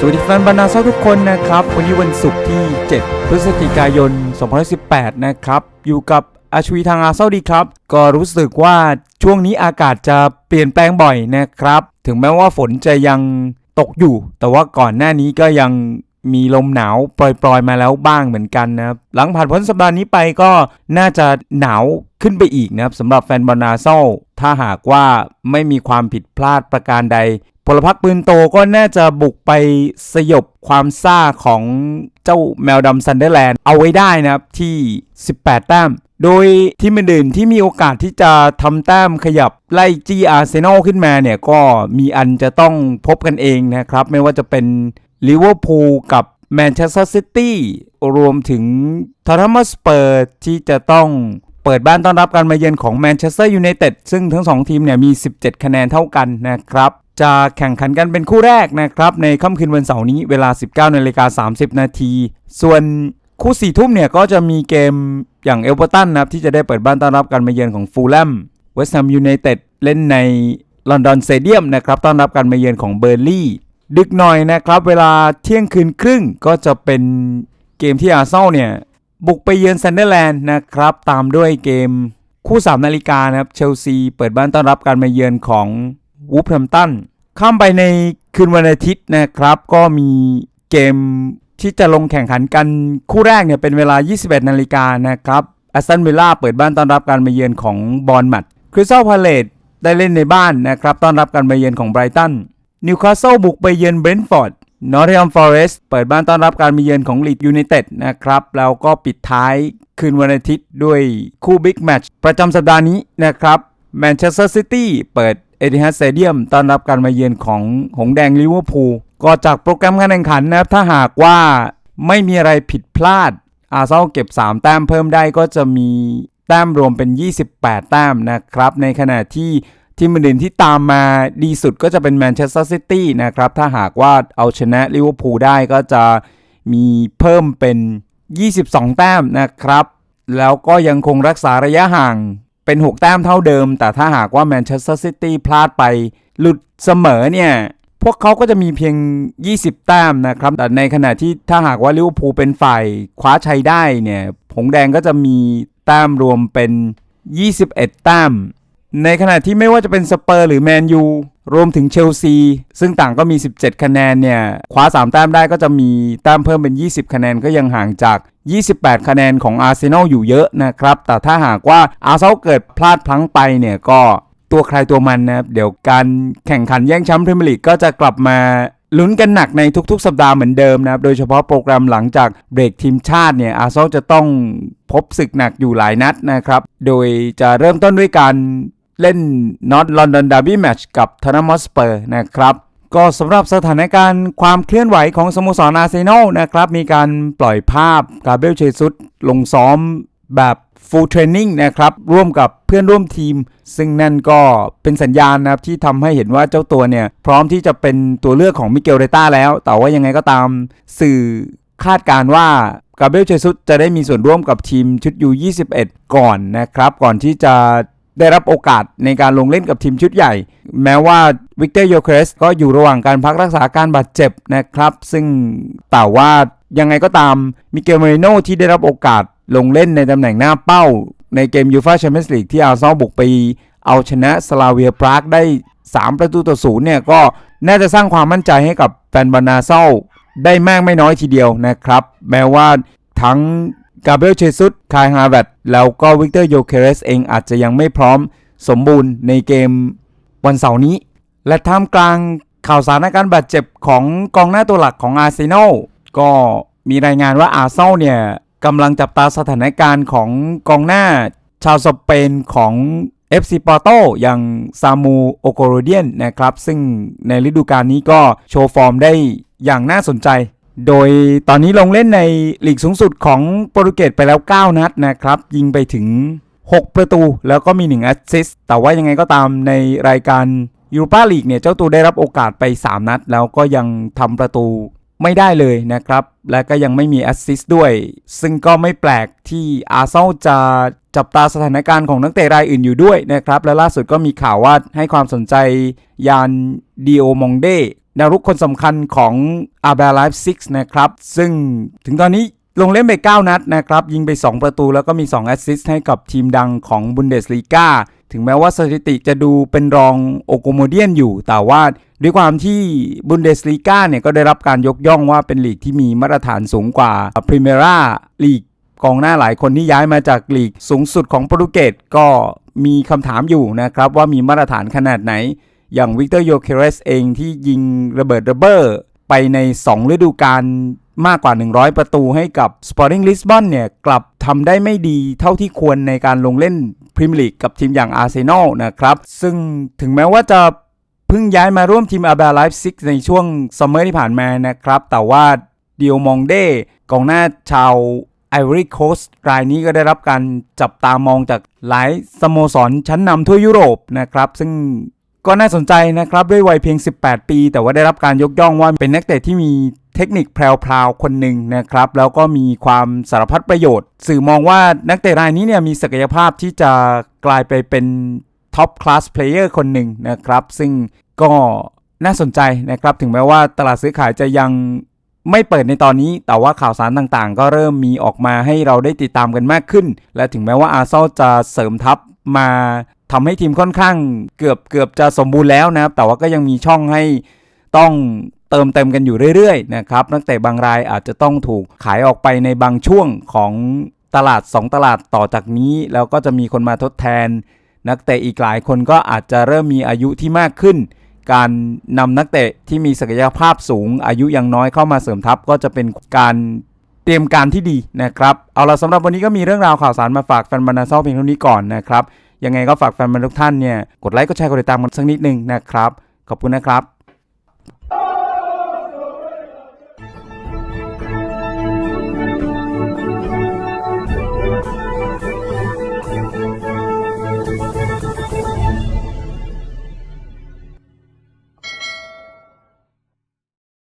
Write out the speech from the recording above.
สวัสดีแฟนบรรณาเซาทุกคนนะครับ วันนี้วันศุกร์ที่ 7 พฤศจิกายน 2018 นะครับ อยู่กับอาชวีทางอาเซาดีครับ ก็รู้สึกว่าช่วงนี้อากาศจะเปลี่ยนแปลงบ่อยนะครับ ถึงแม้ว่าฝนจะยังตกอยู่ แต่ว่าก่อนหน้านี้ก็ยังมีลมหนาวปล่อยๆมาแล้วบ้างเหมือนกันนะครับ หลังผ่านพ้นสัปดาห์นี้ไปก็น่าจะหนาวขึ้นไปอีกนะครับสำหรับแฟนบอลนาเซลถ้าหากว่าไม่มีความผิดพลาดประการใด พลพรรคปืนโตก็น่าจะบุกไปสยบความซ่าของเจ้าแมวดำซันเดอร์แลนด์ เอาไว้ได้นะครับที่ 18 แต้ม โดยทีมอื่นๆที่มีโอกาสที่จะทำแต้มขยับไล่จี้อาร์เซนอลขึ้นมาเนี่ย ก็มีอันจะต้องพบกันเองนะครับ ไม่ว่าจะเป็นลิเวอร์พูลกับแมนเชสเตอร์ซิตี้รวมถึงทอร์ทัสเปอร์ที่จะต้องเปิดบ้านต้อนรับการมาเยือนของแมนเชสเตอร์ยูไนเต็ดซึ่งทั้งสองทีมเนี่ยมี 17 คะแนนเท่ากันนะครับ จะแข่งขันกันเป็นคู่แรกนะครับ ในค่ำคืนวันเสาร์นี้เวลา 19นาฬิกา30 นาที ส่วนคู่4ทุ่มเนี่ยก็จะมีเกมอย่างเอลเบอร์ตันนะครับที่จะได้เปิดบ้านต้อนรับการมาเยือนของฟูลแลมเวสต์แฮมยูไนเต็ดเล่นในลอนดอนสเตเดียมนะครับต้อนรับการมาเยือนของเบอร์ลี่ดึกหน่อยนะครับเวลาเที่ยงคืนครึ่งก็จะเป็นเกมที่อาร์เซนอลเนี่ยบุกไปเยือนซันเดอร์แลนด์นะครับตามด้วยเกมคู่ 3 นาฬิกานะครับเชลซีเปิดบ้านต้อนรับการมาเยือนของ วูฟแฮมตันข้ามไปในคืนวันอาทิตย์นะครับ ก็มีเกมที่จะลงแข่งขันกันคู่แรกเนี่ยเป็นเวลา 21 นาฬิกานะครับแอสตันวิลล่าเปิดบ้านต้อนรับการมาเยือนของบอลมัดคริสตัลพาเลตได้เล่นในบ้านนะครับ ต้อนรับการมาเยือนของไบรตันนิวคาสเซิลบุกไปเยือนเบรนท์ฟอร์ดนอตติงแฮมฟอเรสต์เปิดบ้านต้อนรับการมาเยือนของลีดยูไนเต็ดนะครับ แล้วก็ปิดท้ายคืนวันอาทิตย์ด้วยคู่บิ๊กแมตช์ประจำสัปดาห์นี้นะครับแมนเชสเตอร์ซิตี้เปิด เอติฮัดสเตเดียมต้อนรับการมาเยือนของหงแดงลิเวอร์พูลก็จากโปรแกรมการแข่งขันนะครับ ถ้าหากว่าไม่มีอะไรผิดพลาด อาร์เซนอลเก็บ 3 แต้มเพิ่มได้ก็จะมีแต้มรวมเป็น 28 แต้มนะครับ ในขณะที่ทีมอื่นที่ตามมาดีสุดก็จะเป็นแมนเชสเตอร์ซิตี้นะครับ ถ้าหากว่าเอาชนะลิเวอร์พูลได้ก็จะมีเพิ่มเป็น 22 แต้มนะครับ แล้วก็ยังคงรักษาระยะห่าง เป็น 6 แต้มเท่าเดิม แต่ถ้าหากว่าแมนเชสเตอร์ซิตี้พลาดไป หลุดเสมอเนี่ย พวกเขาก็จะมีเพียง 20 แต้มนะครับ แต่ในขณะที่ถ้าหากว่าลิเวอร์พูลเป็นฝ่ายคว้าชัยได้เนี่ย ผงแดงก็จะมีแต้มรวมเป็น 21 แต้ม ในขณะที่ไม่ว่าจะเป็นสเปอร์หรือแมนยูรวมถึงเชลซี ซึ่งต่างก็มี 17 คะแนนเนี่ยคว้า 3 แต้มได้ก็จะมีแต้มเพิ่มเป็น 20 คะแนนก็ยังห่างจาก 28 คะแนนของอาร์เซนอลอยู่เยอะนะครับ แต่ถ้าหากว่าอาร์เซนอลเกิดพลาดพลั้งไปเนี่ยก็ตัวใครตัวมันนะครับ เดี๋ยวการแข่งขันแย่งแชมป์พรีเมียร์ลีกก็จะกลับมาลุ้นกันหนักในทุกๆ สัปดาห์เหมือนเดิมนะครับ โดยเฉพาะโปรแกรมหลังจากเบรกทีมชาติเนี่ย อาร์เซนอลจะต้องพบศึกหนักอยู่หลายนัดนะครับ โดยจะเริ่มต้นด้วยการเล่น North London Derby Match กับทน n ม m สเปอร์นะครับ ก็สำหรับสถานการณ์ความเคลื่อนไหวของสโมสรอาร์เซนอลนะครับ มีการปล่อยภาพกาเบรียลเชซุสลงซ้อมแบบ full training นะครับ ร่วมกับเพื่อนร่วมทีม ซึ่งนั่นก็เป็นสัญญาณนะครับ ที่ทำให้เห็นว่าเจ้าตัวเนี่ย พร้อมที่จะเป็นตัวเลือกของมิเกลเรต้าแล้ว แต่ว่ายังไงก็ตามสื่อคาดการณ์ว่ากาเบรียลเชซุสจะได้มีส่วนร่วมกับทีมชุดยู21 ก่อนนะครับ ก่อนที่จะ ได้รับโอกาสในการลงเล่นกับทีมชุดใหญ่ แม้ว่าวิกเตอร์โยเครสก็อยู่ระหว่างการพักรักษาการบาดเจ็บนะครับ ซึ่งแต่ว่ายังไงก็ตามมิเกลเมริโนที่ได้รับโอกาสลงเล่นในตำแหน่งหน้าเป้า ในเกมยูฟาแชมเปี้ยนส์ลีกที่อาร์เซนอลบุกไปเอาชนะสลาเวียปรากได้ 3 ประตูต่อศูนย์เนี่ยก็น่าจะสร้างความมั่นใจให้กับแฟนบานาเซลได้มากไม่น้อยทีเดียวนะครับ แม้ว่าทั้ง กาเบรียลเชซุสคายฮาร์แวตแล้วก็วิกเตอร์โยเคเรสเองอาจจะยังไม่พร้อมสมบูรณ์ในเกมวันเสาร์นี้ และท่ามกลางข่าวสารอาการบาดเจ็บของกองหน้าตัวหลักของอาร์เซนอลก็มีรายงานว่าอาร์เซนอลเนี่ยกำลังจับตาสถานการณ์ของกองหน้าชาวสเปนของ FC p o r t o อย่างซามูโอโกโรเดียนนะครับ ซึ่งในฤดูกาลนี้ก็โชว์ฟอร์มได้อย่างน่าสนใจ โดยตอนนี้ลงเล่นในลีกสูงสุดของโปรตุเกสไปแล้ว 9 นัดนะครับ ยิงไปถึง 6 ประตูแล้วก็มี1แอสซิสต์แต่ว่ายังไงก็ตามในรายการยูโรปาลีกเนี่ย เจ้าตัวได้รับโอกาสไป 3 นัด แล้วก็ยังทำประตูไม่ได้เลยนะครับ และก็ยังไม่มีแอสซิสต์ด้วย ซึ่งก็ไม่แปลกที่อาร์เซนอลจะจับตาสถานการณ์ของนักเตะรายอื่นอยู่ด้วยนะครับ และล่าสุดก็มีข่าวว่าให้ความสนใจยานดีโอมองเด แนวรุกคนสำคัญของอาเบลไลฟ์ซิกนะครับ ซึ่งถึงตอนนี้ลงเล่นไป 9 นัดนะครับ ยิงไป 2 ประตูแล้วก็มี 2 แอสซิสต์ให้กับทีมดังของบุนเดสลีกาถึงแม้ว่าสถิติจะดูเป็นรองโอโกโมเดียนอยู่ แต่ว่าด้วยความที่บุนเดสลีกาเนี่ยก็ได้รับการยกย่องว่าเป็นลีกที่มีมาตรฐานสูงกว่าพรีเมราลีกกองหน้าหลายคนที่ย้ายมาจากลีกสูงสุดของโปรตุเกสก็มีคำถามอยู่นะครับว่ามีมาตรฐานขนาดไหน อย่างวิกเตอร์โยเคเรสเองที่ยิงระเบิดระเบ้อไปใน 2 ฤดูกาลมากกว่า 100 ประตูให้กับ Sporting Lisbon เนี่ย กลับทำได้ไม่ดีเท่าที่ควรในการลงเล่นพรีเมียร์ลีกกับทีมอย่างอาร์เซนอลนะครับ ซึ่งถึงแม้ว่าจะเพิ่งย้ายมาร่วมทีมอาเบลไลฟ์ซิกในช่วงซัมเมอร์ที่ผ่านมานะครับ แต่ว่าเดียวมองเด้กองหน้าชาวไอวอรี่โคสรายนี้ก็ได้รับการจับตามองจากหลายสโมสรชั้นนำทั่วยุโรปนะครับ ซึ่ง ก็น่าสนใจนะครับด้วยวัยเพียง 18 ปี แต่ว่าได้รับการยกย่องว่าเป็นนักเตะที่มีเทคนิคแพรวๆคนหนึ่งนะครับ แล้วก็มีความสารพัดประโยชน์ สื่อมองว่านักเตะรายนี้เนี่ยมีศักยภาพที่จะกลายไปเป็นท็อปคลาสเพลเยอร์คนหนึ่งนะครับ ซึ่งก็น่าสนใจนะครับ ถึงแม้ว่าตลาดซื้อขายจะยังไม่เปิดในตอนนี้ แต่ว่าข่าวสารต่างๆ ก็เริ่มมีออกมาให้เราได้ติดตามกันมากขึ้น และถึงแม้ว่าอาร์เซอลจะเสริมทัพมา ทำให้ทีมค่อนข้างเกือบเกือบจะสมบูรณ์แล้วนะครับ แต่ว่าก็ยังมีช่องให้ต้องเติมเต็มกันอยู่เรื่อยๆนะครับ นักเตะบางรายอาจจะต้องถูกขายออกไปในบางช่วงของตลาด 2 ตลาดต่อจากนี้ แล้วก็จะมีคนมาทดแทน นักเตะอีกหลายคนก็อาจจะเริ่มมีอายุที่มากขึ้น การนำนักเตะที่มีศักยภาพสูง อายุยังน้อยเข้ามาเสริมทัพก็จะเป็นการเตรียมการที่ดีนะครับ เอาละสำหรับวันนี้ก็มีเรื่องราวข่าวสารมาฝากแฟนบอลนาเซาเพียงเท่านี้ก่อนนะครับ ยังไงก็ฝากแฟนบอลทุกท่านเนี่ยกดไลค์กดแชร์กดติดตามกันสักนิดนึงนะครับ ขอบคุณนะครับ